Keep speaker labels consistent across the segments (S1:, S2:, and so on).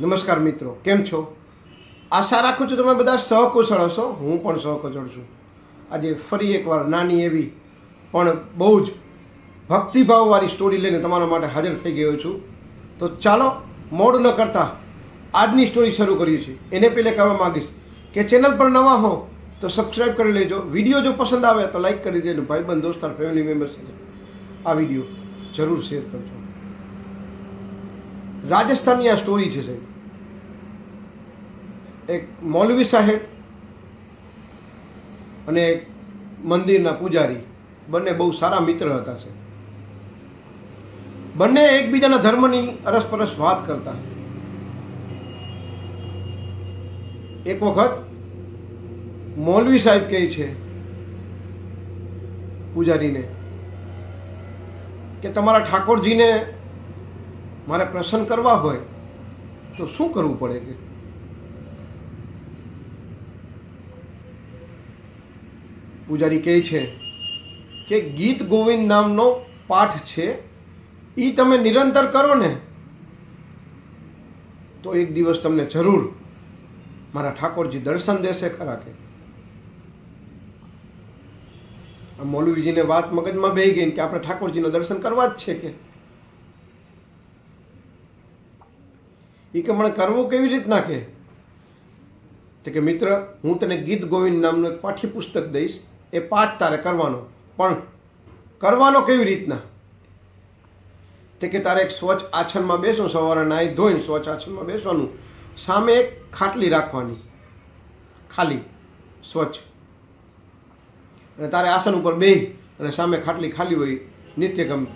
S1: નમસ્કાર મિત્રો, કેમ છો? આશા રાખું છું તમે બધા સહકુશળ હશો. હું પણ સહકુશળ છું. આજે ફરી એકવાર નાની એવી, પણ બહુ જ ભક્તિભાવવાળી સ્ટોરી લઈને તમારા માટે હાજર થઈ ગયો છું. તો ચાલો, મોડ ન કરતા આજની સ્ટોરી શરૂ કરીએ છીએ. એને પહેલે કહેવા માગીશ કે ચેનલ પર નવા હો, તો સબસ્ક્રાઈબ કરી લેજો. વીડિયો જો પસંદ આવે તો લાઈક કરી દેજો ભાઈબંધ દોસ્તાર ફેમિલી મેમ્બર્સ આ વીડિયો જરૂર શેર કરજો. રાજસ્થાનની આ સ્ટોરી છે સાહેબ. એક મૌલવી સાહેબ અને એક મંદિરના પૂજારી. બંને બહુ સારા મિત્ર હતા છે બંને એકબીજાના ધર્મની અરસપરસ વાત કરતા. એક વખત મૌલવી સાહેબ કહે છે પૂજારીને કે તમારા ઠાકોરજીને મારે પ્રસન્ન કરવા હોય તો શું કરવું પડે કે પૂજારી કહે છે કે ગીત ગોવિંદ નામનો પાઠ છે એ તમે નિરંતર કરો ને, તો એક દિવસ તમને જરૂર મારા ઠાકોરજી દર્શન દેશે ખરા કે. મૌલવીજીને વાત મગજમાં બેહી ગઈ કે આપણે ઠાકોરજીના દર્શન કરવા જ છે કે. એ કે મને કરવું કેવી રીતના કે મિત્ર, હું તને ગીત ગોવિંદ નામનું એક પાઠ્યપુસ્તક દઈશ. એ પાઠ તારે કરવાનો. પણ કરવાનો કેવી રીતના? તે કે તારે એક સ્વચ્છ આછનમાં બેસો સવારે નાહી ધોઈને સ્વચ્છ આછનમાં બેસવાનું. સામે એક ખાટલી રાખવાની. ખાલી. સ્વચ્છ. અને તારે આસન ઉપર બેહી અને સામે ખાટલી ખાલી હોય નિત્યક્રમ.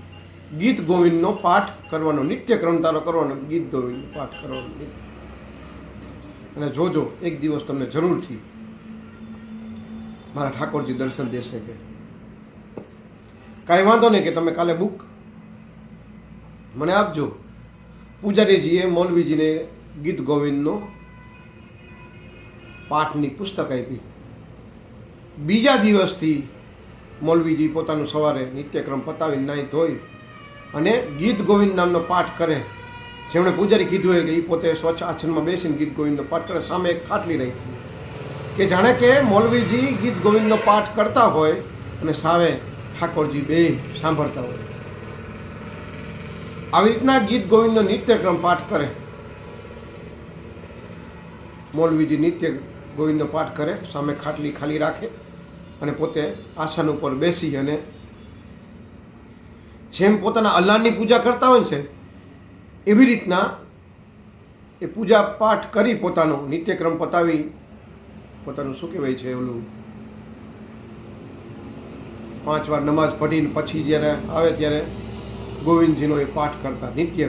S1: ગીત ગોવિંદનો પાઠ કરવાનો. નિત્યક્રમ તારો કરવાનો. ગીત ગોવિંદનો પાઠ કરવાનો. અને જોજો, એક દિવસ તમને જરૂરથી મારા ઠાકોરજી દર્શન દેશે કે? કાંઈ વાંધો નહીં કે તમે કાલે બુક મને આપજો. પૂજારીજીએ મૌલવીજીને ગીત ગોવિંદનો પાઠની પુસ્તક આપી. બીજા દિવસથી મૌલવીજી પોતાનું સવારે નિત્યક્રમ પતાવીને નાહી ધોઈ અને ગીત ગોવિંદ નામનો પાઠ કરે. જેમણે પૂજારી કીધું હોય કે એ પોતે સ્વચ્છ આસનમાં બેસીને ગીત ગોવિંદનો પાઠ કરે. સામે એક ખાટલી રાખી. કે જાણે કે મૌલવીજી ગીત ગોવિંદનો પાઠ કરતા હોય અને સામે ઠાકોરજી બે સાંભળતા હોય. આવી રીતના ગીત ગોવિંદનો નિત્યક્રમ પાઠ કરે. મૌલવીજી નિત્ય ગોવિંદનો પાઠ કરે, સામે ખાટલી ખાલી રાખે અને પોતે આસન ઉપર બેસી અને જેમ પોતાના અલ્લાહની પૂજા કરતા હોય છે, એવી રીતના એ પૂજા પાઠ કરી પોતાનો નિત્યક્રમ પતાવી પોતાનું શું કહેવાય છે ઓલું? પાંચ વાર નમાઝ પઢીને પછી જ્યારે આવે ત્યારે ગોવિંદજીનો એ પાઠ કરતા નિત્ય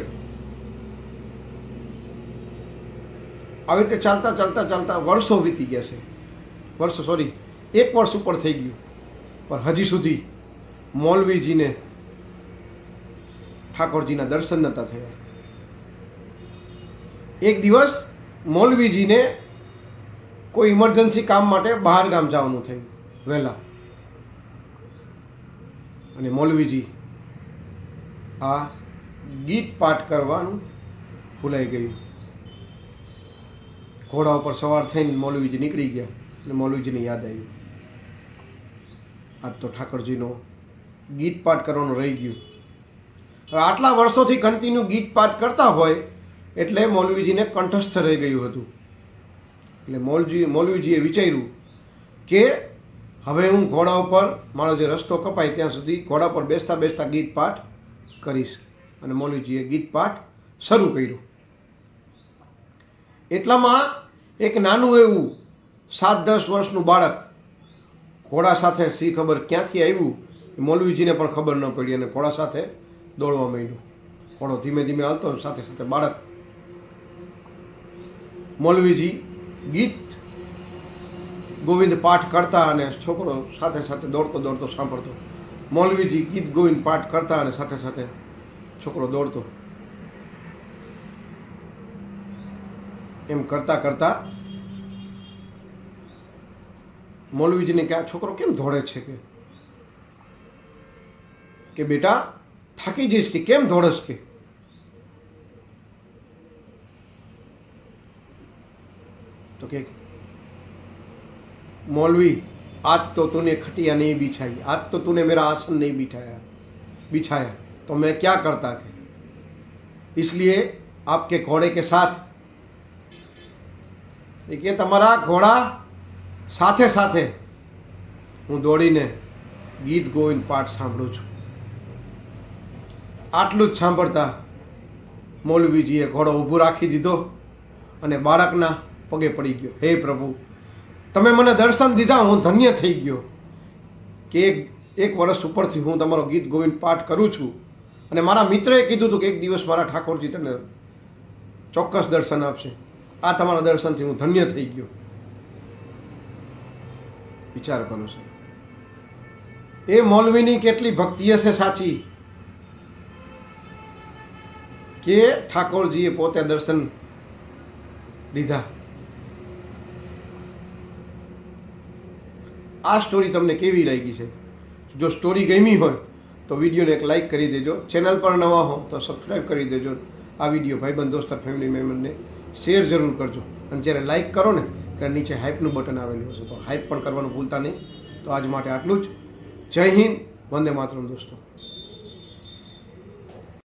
S1: આવી રીતે ચાલતા ચાલતા ચાલતા વર્ષો વીતી ગયા છે. વર્ષો સોરી એક વર્ષ ઉપર થઈ ગયું. પણ હજી સુધી મૌલવીજીને ઠાકોરજીના દર્શન નહોતા થયા. એક દિવસ મૌલવીજીને કોઈ ઇમરજન્સી કામ માટે બહાર ગામ જવાનું થયું, વહેલા. અને મૌલવીજી આ ગીત પાઠ કરવાનું ભૂલાઈ ગયું. ઘોડા ઉપર સવાર થઈને મૌલવીજી નીકળી ગયા અને મૌલવીજીને યાદ આવ્યું. આજ તો ઠાકોરજીનો ગીત પાઠ કરવાનું રહી ગયું. હવે આટલા વર્ષોથી કન્ટિન્યુ ગીત પાઠ કરતા હોય એટલે મૌલવીજીને કંઠસ્થ રહી ગયું હતું. એટલે મૌલજી મૌલવીજીએ વિચાર્યું કે હવે હું ઘોડા ઉપર મારો જે રસ્તો કપાય ત્યાં સુધી ઘોડા પર બેસતા બેસતા ગીત પાઠ કરીશ. અને મૌલવીજીએ ગીત પાઠ શરૂ કર્યું. એટલામાં એક નાનું એવું સાત દસ વર્ષનું બાળક ઘોડા સાથે સી ખબર ક્યાંથી આવ્યું મૌલવીજીને પણ ખબર ન પડી અને ઘોડા સાથે દોડવા માંડ્યું. ઘોડો ધીમે ધીમે હાલતો સાથે સાથે બાળક મૌલવીજી ગીત ગોવિંદ પાઠ કરતા અને છોકરો સાથે સાથે દોડતો દોડતો સાંભળતો. મૌલવીજી ગીત ગોવિંદ પાઠ કરતા અને સાથે સાથે છોકરો દોડતો. એમ કરતા કરતા મૌલવીજીને કે આ છોકરો કેમ દોડે છે કે? કે બેટા થાકી જઈશ કે કેમ દોડસ કે? तो કે मौलवी आज तो तूने खटिया नहीं बिछाई आज तो तूने मेरा आसन नहीं बिठाया बिछाया तो मैं क्या करता के इसलिए आपके घोड़े के साथ એ કે તમારા ઘોડા સાથે સાથે હું દોડીને ગીત ગોવિંદ પાઠ સાંભળું છું આટલું જ સાંભળતા મૌલવીજીએ ઘોડો ઊભો રાખી દીધો અને બાળકના પગે પડી ગયો. હે પ્રભુ, તમે મને દર્શન દીધા, હું ધન્ય થઈ ગયો. કે એક વર્ષ ઉપરથી હું તમારો ગીત ગોવિંદ પાઠ કરું છું. અને મારા મિત્રએ કીધું હતું કે એક દિવસ મારા ઠાકોરજી તમને ચોક્કસ દર્શન આપશે. આ તમારા દર્શનથી હું ધન્ય થઈ ગયો. વિચાર કરો છો. એ મૌલવીની કેટલી ભક્તિ હશે સાચી? કે ઠાકોરજીએ પોતે દર્શન દીધા? આ સ્ટોરી તમને કેવી લાગી છે? જો સ્ટોરી ગમી હોય, તો વિડીયોને એક લાઇક કરી દેજો. ચેનલ પર નવા હો, તો સબસ્ક્રાઈબ કરી દેજો. આ વીડિયો ભાઈબંધ દોસ્તર ફેમિલી મેમ્બરને શેર જરૂર કરજો. અને જ્યારે લાઇક કરો ને, ત્યારે નીચે હાઇપનું બટન આવેલું હશે. તો હાઇપ પણ કરવાનું ભૂલતા નહીં. તો આજ માટે આટલું જ. જય હિન્દ. વંદે માતરમ, દોસ્તો.